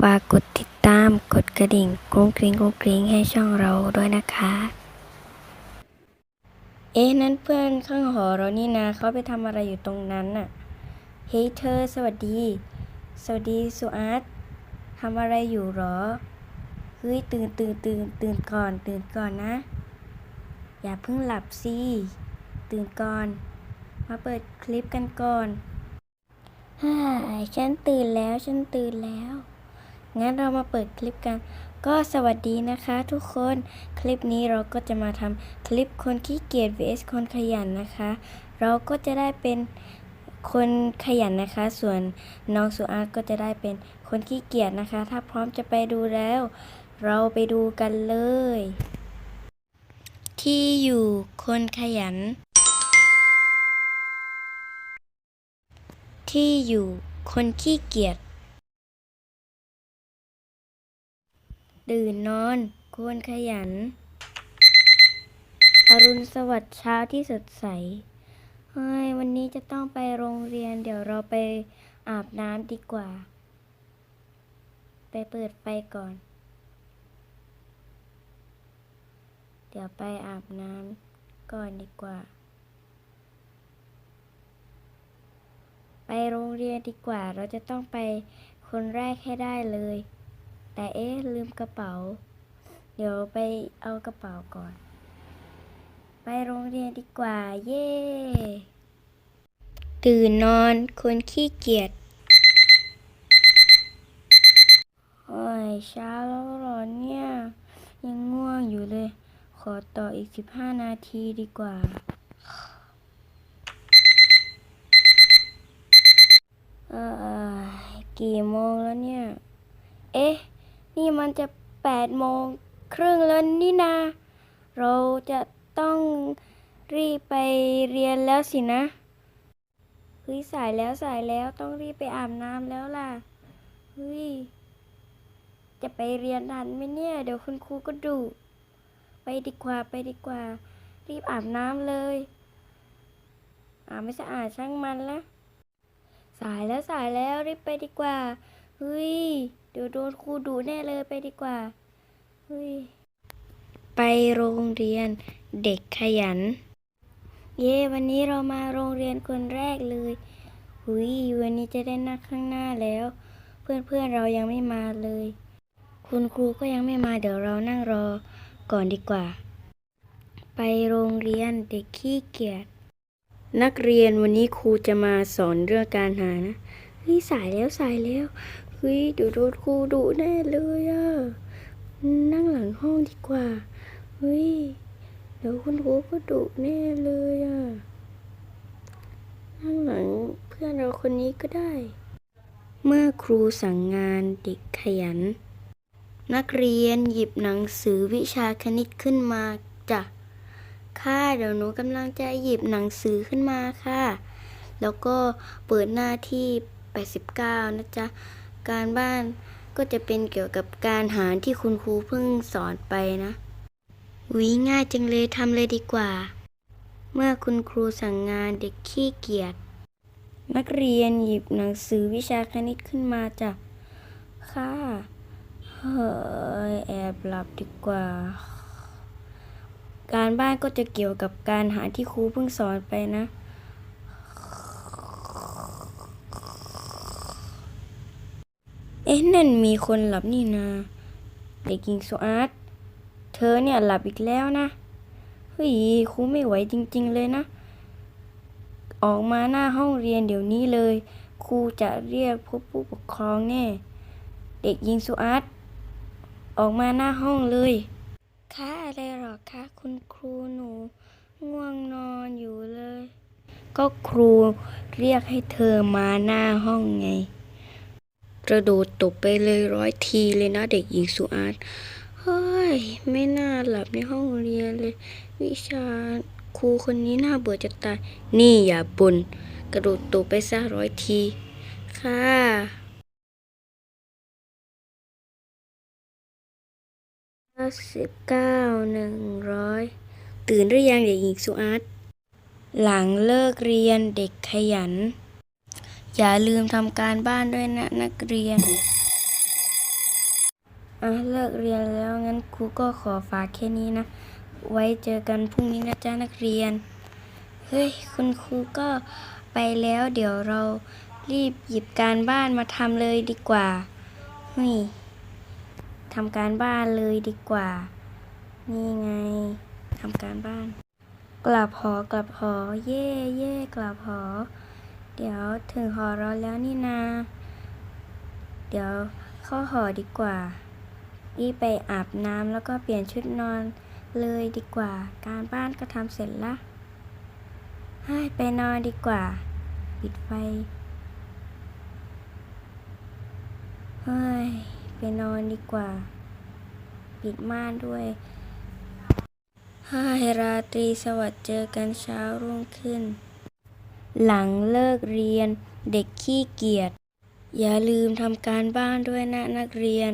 ฝากกดติดตาม กดกระดิ่งกรุ้งกริ้งกรุ้งกริ้งให้ช่องเราด้วยนะคะ เอ๊ะ นั่นเพื่อนข้างหอเรานี่นะเขาไปทำอะไรอยู่ตรงนั้นน่ะ เฮ้ยเธอ สวัสดี สวัสดีสุอาร์ตทำอะไรอยู่หรอ เฮ้ย ตื่นตื่นตื่นตื่นก่อน ตื่นก่อนนะ อย่าเพิ่งหลับสิ ตื่นก่อน มาเปิดคลิปกันก่อนฮ่าฉันตื่นแล้ว ฉันตื่นแล้ว งั้นเรามาเปิดคลิปกัน ก็สวัสดีนะคะทุกคน คลิปนี้เราก็จะมาทำคลิปคนขี้เกียจ vs คนขยันนะคะ เราก็จะได้เป็นคนขยันนะคะ ส่วนน้องสุอาก็จะได้เป็นคนขี้เกียจนะคะ ถ้าพร้อมจะไปดูแล้ว เราไปดูกันเลย ที่อยู่คนขยัน ที่อยู่คนขี้เกียจ ตื่นนอนควรขยัน อรุณสวัสดิ์เช้าที่สดใส เฮ้ย วันนี้จะต้องไปโรงเรียน เดี๋ยวเราไปอาบน้ำดีกว่า ไปเปิดไฟก่อน เดี๋ยวไปอาบน้ำก่อนดีกว่า ไปโรงเรียนดีกว่า เราจะต้องไปคนแรกให้ได้เลย แต่เอ๊ะลืมกระเป๋า เดี๋ยวไปเอากระเป๋าก่อน ไปโรงเรียนดีกว่า เย่ตื่นนอนคนขี้เกียจโอ้ยเช้าแล้วเหรอเนี่ย ยังง่วงอยู่เลย ขอต่ออีกสิบห้านาทีดีกว่าเออกี่โมงแล้วเนี่ย เอ๊ะ นี่มันจะแปดโมงครึ่งแล้วนี่นา เราจะต้องรีบไปเรียนแล้วสินะเฮ้ยสายแล้วสายแล้วต้องรีบไปอาบน้ำแล้วล่ะเฮ้ยจะไปเรียนทันไหมเนี่ย เดี๋ยวคุณครูก็ดุไปดีกว่าไปดีกว่า รีบอาบน้ำเลยอาบไม่สะอาดช่างมันละสายแล้วสายแล้วรีบไปดีกว่าเฮ้ย เดี๋ยวโดนครูดุแน่เลยไปดีกว่า เฮ้ย ไปโรงเรียนเด็กขยัน เย้วันนี้เรามาโรงเรียนคนแรกเลยหุยวันนี้จะได้นั่งข้างหน้าแล้ว เพื่อนเพื่อนๆเรายังไม่มาเลย คุณครูก็ยังไม่มาเดี๋ยวเรานั่งรอก่อนดีกว่า ไปโรงเรียนเด็กขี้เกียจนักเรียนวันนี้ครูจะมาสอนเรื่องการหา นะเฮ้ยสายแล้วสายแล้วเฮ้ยเดี๋ยวโดนครูดุแน่เลยอะนั่งหลังห้องดีกว่าเฮ้ยเดี๋ยวคุณครูก็ดุแน่เลยอะนั่งหลังเพื่อนเราคนนี้ก็ได้ เมื่อครูสั่งงานเด็กขยัน นักเรียนหยิบหนังสือวิชาคณิตขึ้นมาจ้ะค่ะเดี๋ยวหนูกำลังจะหยิบหนังสือขึ้นมาค่ะ แล้วก็เปิดหน้าที่ 89 นะจ๊ะ การบ้านก็จะเป็นเกี่ยวกับการหารที่คุณครูเพิ่งสอนไปนะวิง่ายจังเลยทำเลยดีกว่า เมื่อคุณครูสั่งงานเด็กขี้เกียจ นักเรียนหยิบหนังสือวิชาคณิตขึ้นมาจ้ะ ค่ะ เฮ้ยแอบหลับดีกว่า การบ้านก็จะเกี่ยวกับการหาที่ครูเพิ่งสอนไปนะ เอ๊ะนั่นมีคนหลับนี่นาเด็กหญิงสุอาร์ตเธอเนี่ยหลับอีกแล้วนะเฮ้ยครูไม่ไหวจริง ๆเลยนะ ออกมาหน้าห้องเรียนเดี๋ยวนี้เลยครูจะเรียกพบผู้ปกครองแน่ เด็กหญิงสุอาร์ตออกมาหน้าห้องเลยค่ะอะไรหรอคะคุณครูหนูง่วงนอนอยู่เลย ก็ครูเรียกให้เธอมาหน้าห้องไง กระโดดตบไปเลยร้อยทีเลยนะเด็กหญิงสุอาร์ตเฮ้ย ไม่น่าหลับในห้องเรียนเลย วิชาครูคนนี้น่าเบื่อจะตาย นี่อย่าบน่นกระโดดตบไปซะร้อยที ค่ะสิบเก้าหนึ่งร้อยตื่นหรือยังเด็กหญิงสุอาร์ตหลังเลิกเรียนเด็กขยัน อย่าลืมทำการบ้านด้วยนะนักเรียน อะเลิกเรียนแล้วงั้นครูก็ขอฝากแค่นี้นะ ไว้เจอกันพรุ่งนี้นะจ๊ะนักเรียน เฮ้ย คุณครูก็ไปแล้วเดี๋ยวเรารีบหยิบการบ้านมาทำเลยดีกว่าเฮ้ยทำการบ้านเลยดีกว่า นี่ไงทำการบ้าน กลับหอกลับหอ เย่เย่กลับหอ เดี๋ยวถึงหอเราแล้วนี่นา เดี๋ยวเข้าหอดีกว่า รีบไปอาบน้ำแล้วก็เปลี่ยนชุดนอนเลยดีกว่า การบ้านก็ทำเสร็จละให้ไปนอนดีกว่า ปิดไฟ เฮ้ย ไปนอนดีกว่า ปิดม่านด้วยให้ราตรีสวัสดิ์เจอกันเช้ารุ่งขึ้น หลังเลิกเรียน เด็กขี้เกียจ อย่าลืมทำการบ้านด้วยนะนักเรียน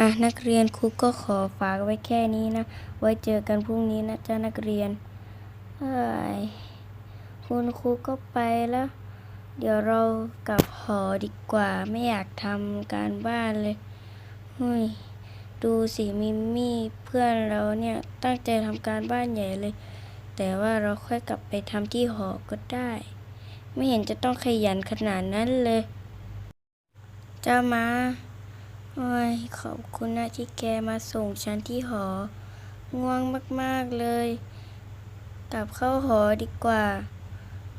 อะนักเรียนครูก็ขอฝากไว้แค่นี้นะ ไว้เจอกันพรุ่งนี้นะจ๊ะนักเรียนเฮ้ยคุณครูก็ไปแล้ว เดี๋ยวเรากลับหอดีกว่า ไม่อยากทำการบ้านเลยเฮ้ยดูสิมิมี่เพื่อนเราเนี่ยตั้งใจทำการบ้านใหญ่เลย แต่ว่าเราค่อยกลับไปทำที่หอก็ได้ ไม่เห็นจะต้องขยันขนาดนั้นเลย เจ้ามาโอ้ยขอบคุณนะที่แกมาส่งฉันที่หอ ง่วงมากๆเลย กลับเข้าหอดีกว่า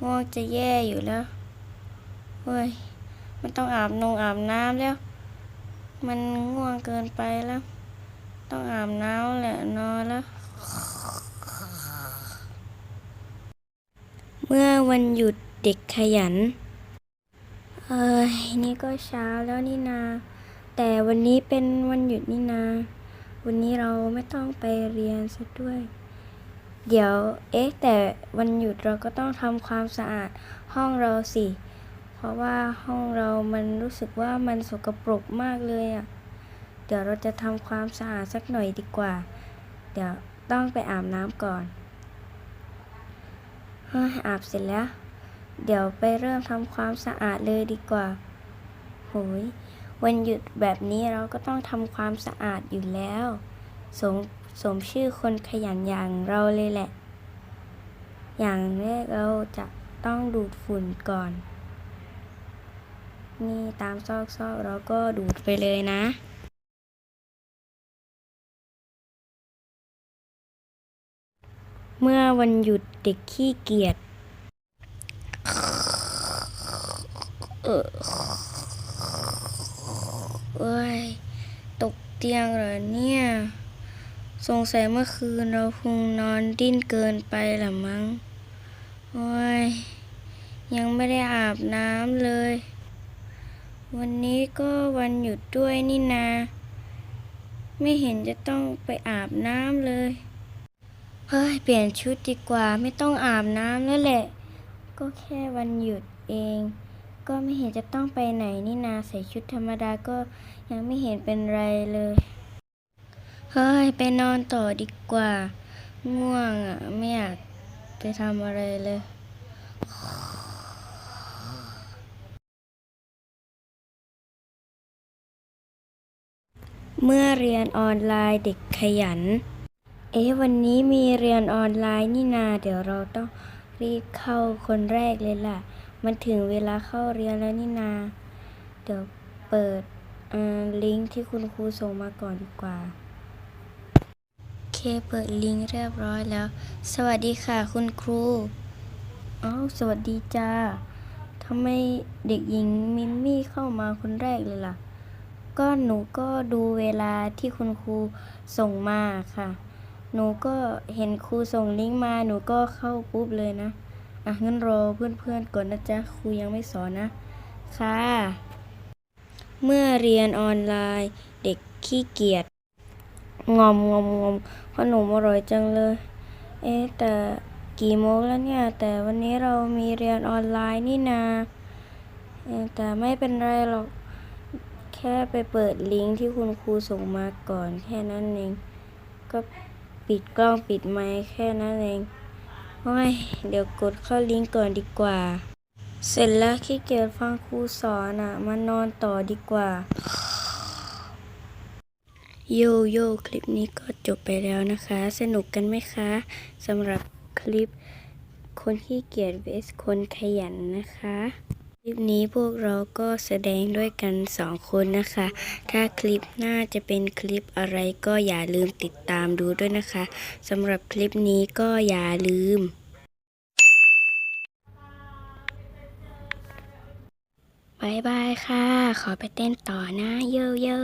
ง่วงจะแย่อยู่แล้วเฮ้ยไม่ต้องอาบนงอาบน้ำแล้ว มันง่วงเกินไปแล้ว ต้องอาบน้ำแหละนอนแล้ว เมื่อวันหยุดเด็กขยัน เอ้ยนี่ก็เช้าแล้วนี่นา แต่วันนี้เป็นวันหยุดนี่นา วันนี้เราไม่ต้องไปเรียนซะด้วย เดี๋ยว เอ๊ะ แต่วันหยุดเราก็ต้องทำความสะอาดห้องเราสิ เพราะว่าห้องเรามันรู้สึกว่ามันสกปรกมากเลยอะ่ะ เดี๋ยวเราจะทำความสะอาดสักหน่อยดีกว่า เดี๋ยวต้องไปอาบน้ำก่อน อาบเสร็จแล้ว เดี๋ยวไปเริ่มทำความสะอาดเลยดีกว่า โหย วันหยุดแบบนี้เราก็ต้องทำความสะอาดอยู่แล้ว สมสมชื่อคนขยันอย่างเราเลยแหละ อย่างแรกเราจะต้องดูดฝุ่นก่อน นี่ตามซอกๆเราก็ดูดไปเลยนะ เมื่อวันหยุดเด็กขี้เกียจเออเอ้ย ตกเตียงเหรอเนี่ย สงสัยเมื่อคืนเราคงนอนดิ้นเกินไปละมั้ง โอ้ย ยังไม่ได้อาบน้ำเลย วันนี้ก็วันหยุดด้วยนี่นา ไม่เห็นจะต้องไปอาบน้ำเลย เฮ้ย เปลี่ยนชุดดีกว่าไม่ต้องอาบน้ำแล้วแหละ ก็แค่วันหยุดเอง ก็ไม่เห็นจะต้องไปไหนนี่นาใส่ชุดธรรมดาก็ยังไม่เห็นเป็นไรเลย เฮ้ย ไปนอนต่อดีกว่า ง่วงอะ ไม่อยากไปทำอะไรเลยเมื่อเรียนออนไลน์เด็กขยัน เอ๊ะวันนี้มีเรียนออนไลน์นี่นา เดี๋ยวเราต้องรีบเข้าคนแรกเลยล่ะ มันถึงเวลาเข้าเรียนแล้วนี่นา เดี๋ยวเปิดอ่าลิงก์ที่คุณครูส่งมาก่อนดีกว่าโอเคเปิดลิงก์เรียบร้อยแล้ว สวัสดีค่ะคุณครูอ้าวสวัสดีจ้าทำไมเด็กหญิงมิมมี่เข้ามาคนแรกเลยล่ะ ก็หนูก็ดูเวลาที่คุณครูส่งมาค่ะ หนูก็เห็นครูส่งลิงก์มาหนูก็เข้าปุ๊บเลยนะ อะงั้นรอเพื่อนๆก่อนนะจ๊ะครูยังไม่สอนนะ ค่ะ เมื่อเรียนออนไลน์ เด็กขี้เกียจงอมงอมงอมขนมอร่อยจังเลย เอ๊แต่กี่โมงแล้วเนี่ย แต่วันนี้เรามีเรียนออนไลน์นี่นาะแต่ไม่เป็นไรหรอก แค่ไปเปิดลิงก์ที่คุณครูส่งมาก่อนแค่นั้นเอง ก็ ปิดกล้องปิดไมค์แค่นั้นเองโอ้ยเดี๋ยวกดเข้าลิงก์ก่อนดีกว่า เสร็จแล้วขี้เกียจฟังครูสอนอะ มานอนต่อดีกว่า โยโย่คลิปนี้ก็จบไปแล้วนะคะ สนุกกันไหมคะสำหรับคลิปคนขี้เกียจ vs คนขยันนะคะ คลิปนี้พวกเราก็แสดงด้วยกันสองคนนะคะ ถ้าคลิปหน้าจะเป็นคลิปอะไรก็อย่าลืมติดตามดูด้วยนะคะสำหรับคลิปนี้ก็อย่าลืมบายบายค่ะ ขอไปเต้นต่อนะโยโย่